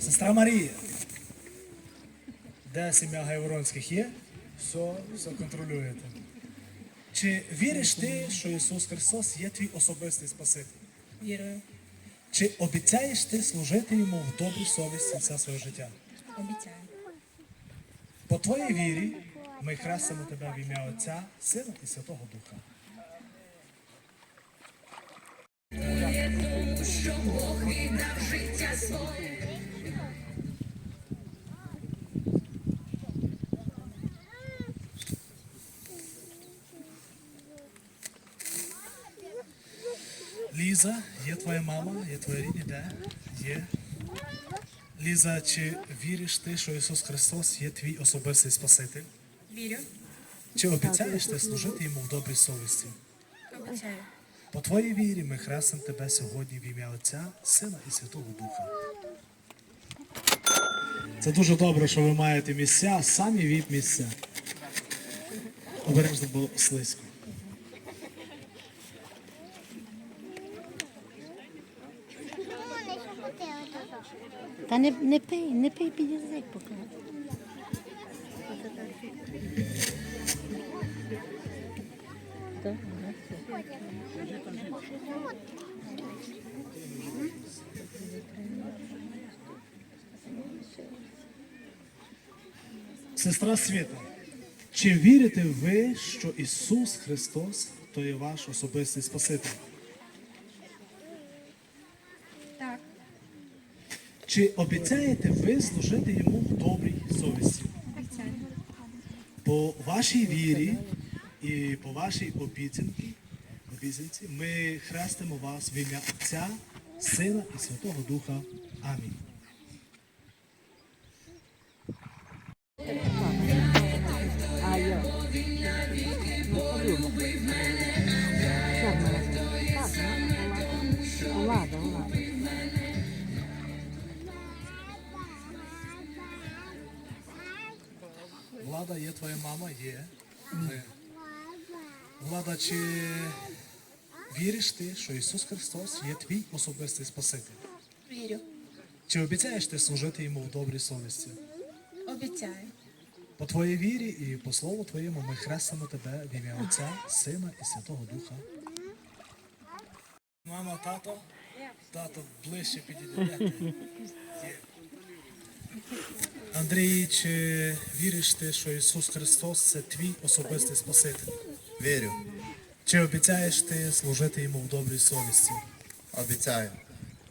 Сестра Марія. Де сім'я Гайворонських є? Все, все контролюєте. Чи віриш ти, що Ісус Христос є твій особистий Спаситель? Вірую, Чи обіцяєш ти служити йому в добрій совісті все своє життя? обіцяю. По твоїй вірі ми хрестимо тебе в ім'я Отця, Сина і Святого Духа. Ліза, є твоя мама, є твої рідні, де? Є. Ліза, чи віриш ти, що Ісус Христос є твій особистий Спаситель? Вірю, Чи обіцяєш ти служити йому в добрій совісті? обіцяю. По твоїй вірі ми хрестимо тебе сьогодні в ім'я Отця, Сина і Святого Духа. Це дуже добре, що ви маєте місця, самі віп місця. Обережно було слизько. Та не, не пий, не пий під язик поки. Сестра Світа, чи вірите ви, що Ісус Христос то є ваш особистий Спаситель? Так, Чи обіцяєте ви служити йому в добрій совісті? обіцяю. По вашій вірі і по вашій обіцянці, обіцянці ми хрестимо вас в ім'я Отця, Сина і Святого Духа. Амінь. Влада, є твоя мама? Є. Є. Влада, чи віриш ти, що Ісус Христос є твій особистий Спаситель? Вірю, Чи обіцяєш ти служити йому в добрій совісті? обіцяю. По твоїй вірі і по слову твоєму ми хрестимо тебе в ім'я Отця, Сина і Святого Духа. Мама, тато, тато ближче підійде. Андрій, чи віриш ти, що Ісус Христос це твій особистий Спаситель? Вірю, Чи обіцяєш ти служити йому в добрій совісті? обіцяю.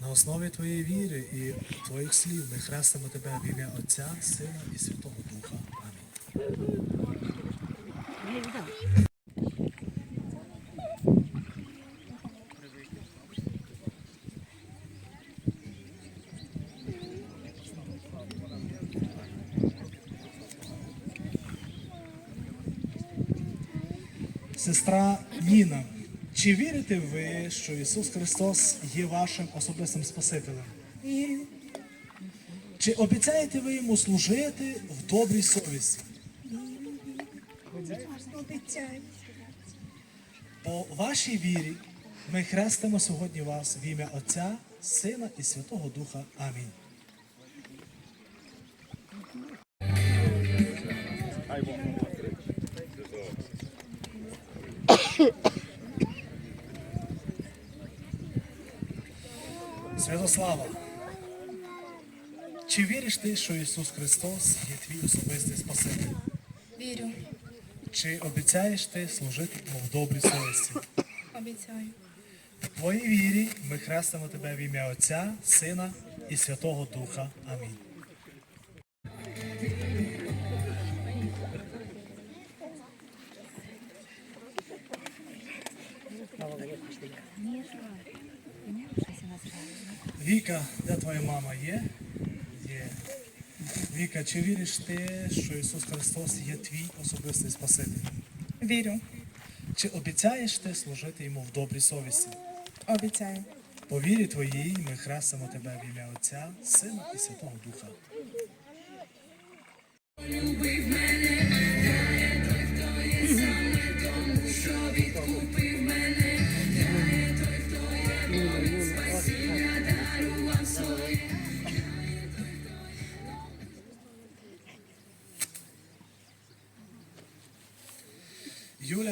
На основі твоєї віри і твоїх слів ми хрестимо тебе в ім'я Отця, Сина і Святого Духа. Амінь. Сестра Ніна, чи вірите ви, що Ісус Христос є вашим особистим Спасителем? Вірю, Чи обіцяєте ви йому служити в добрій совісті? обіцяю. По вашій вірі ми хрестимо сьогодні вас в ім'я Отця, Сина і Святого Духа. Амінь. Святослава, чи віриш ти, що Ісус Христос є твій особистий Спаситель? Вірю, Чи обіцяєш ти служити йому в добрій совісті? обіцяю. В твоїй вірі ми хрестимо тебе в ім'я Отця, Сина і Святого Духа. Амінь. Віка, де твоя мама є? Є. Віка, чи віриш ти, що Ісус Христос є твій особистий Спаситель? Вірю, Чи обіцяєш ти служити йому в добрій совісті? обіцяю. По вірі твоїй ми хрестимо тебе в ім'я Отця, Сина і Святого Духа. Любив мене, той, хто є саме тому, що відкупив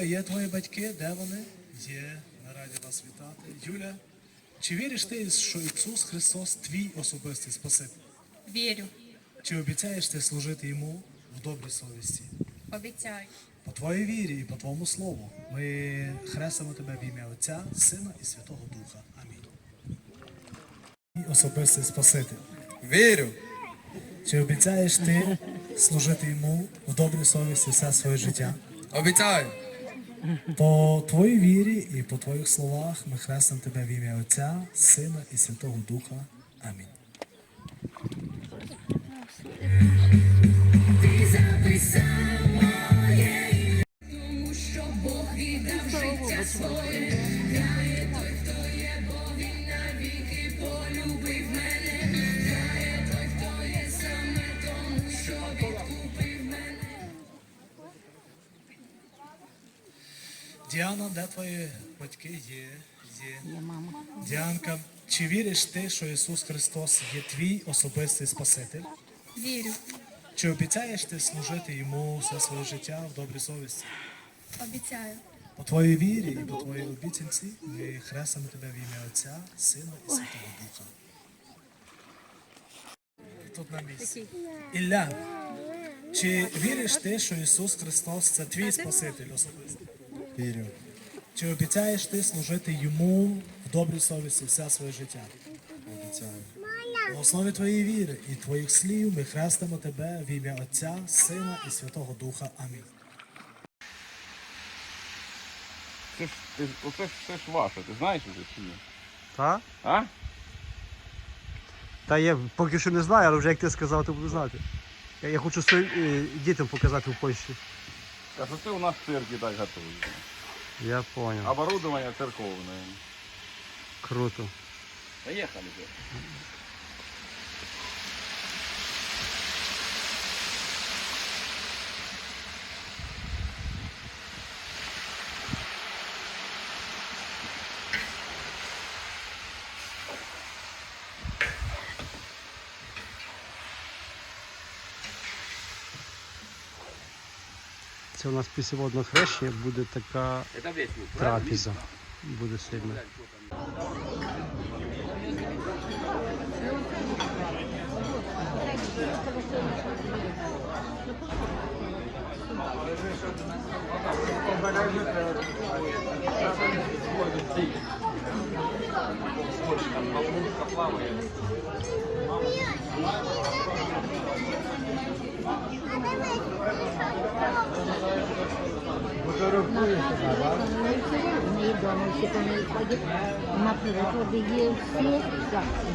є твої батьки? Де вони? Є. Ми раді вас вітати. Юля, чи віриш ти, що Ісус Христос твій особистий Спаситель? Вірю. Чи обіцяєш ти служити йому в добрій совісті? Обіцяю. По твоїй вірі і по твоєму слову ми хрестимо тебе в ім'я Отця, Сина і Святого Духа. Амінь. Твій Особистий Спаситель. Вірю. Чи обіцяєш ти служити йому в добрій совісті все своє життя? Обіцяю. По твоїй вірі і по твоїх словах ми хрестимо тебе в ім'я Отця, Сина і Святого Духа. Амінь. Діана, де твої батьки є? Є. Є мама. Діанка, чи віриш ти, що Ісус Христос є твій особистий Спаситель? Вірю. Чи обіцяєш ти служити йому все своє життя в добрій совісті? Обіцяю. По твоїй вірі і по твоїй обіцянці ми хрестимо тебе в ім'я Отця, Сина і Святого Духа. Тут на місці. Ілля, чи віриш ти, що Ісус Христос це твій Спаситель особистий? Вірю. Чи обіцяєш ти служити йому в добрій совісті все своє життя? Обіцяю. На основі твоєї віри і твоїх слів ми хрестимо тебе в ім'я Отця, Сина і Святого Духа. Амінь. Це ж, ти, оце ж все ж ваше, ти знаєш вже чи ні? Та? А? Та я поки що не знаю, але вже як ти сказав, то буду знати. Я, я хочу своїм е, дітям показати в Польщі. Кажу, у нас в церкві так готують. Я понял. Оборудование церковное. Круто. Поехали Це у нас після водного хрещення буде така трапеза. Буде сильно. В সেখানে মাত্র উপরে গিয়ে শুয়ে রাখছি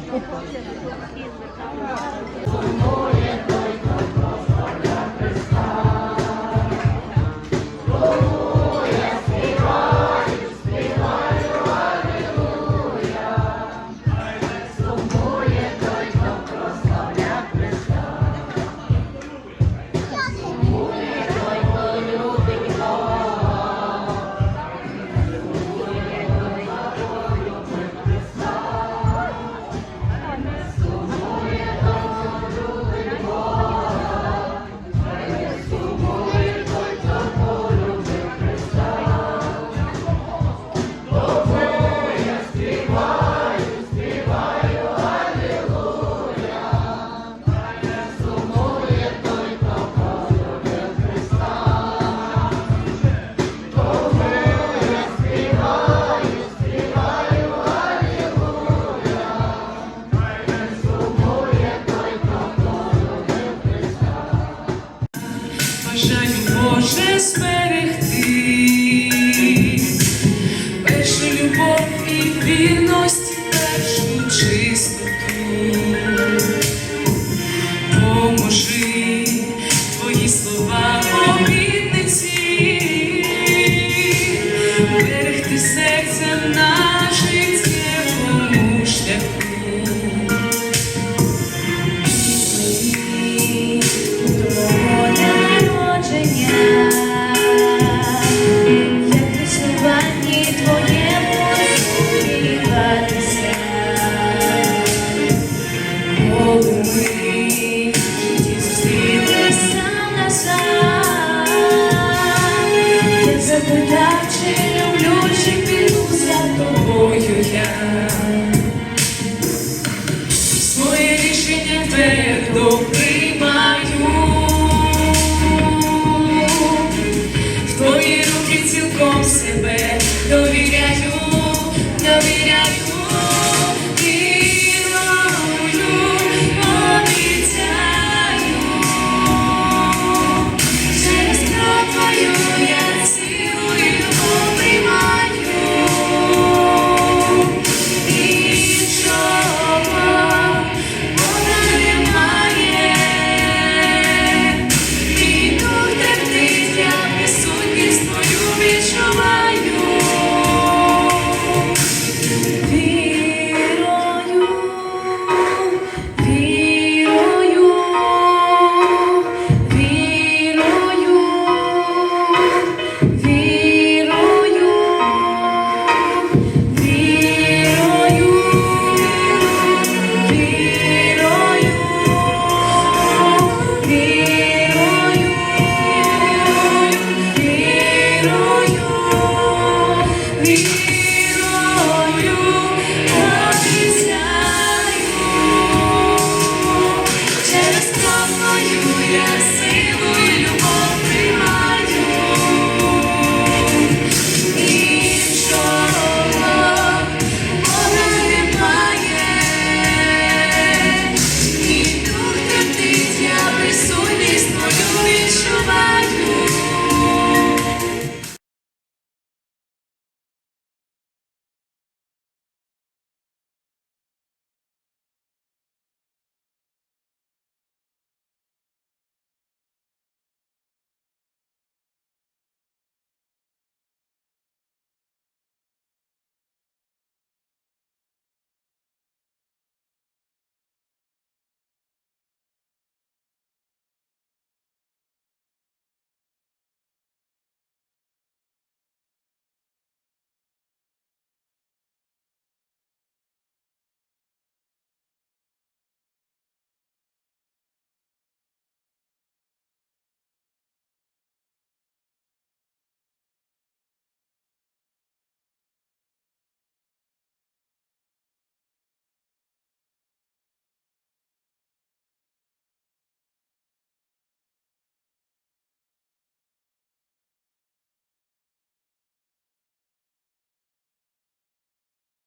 зберегти, Ти наче люблю, чи піду за тобою я.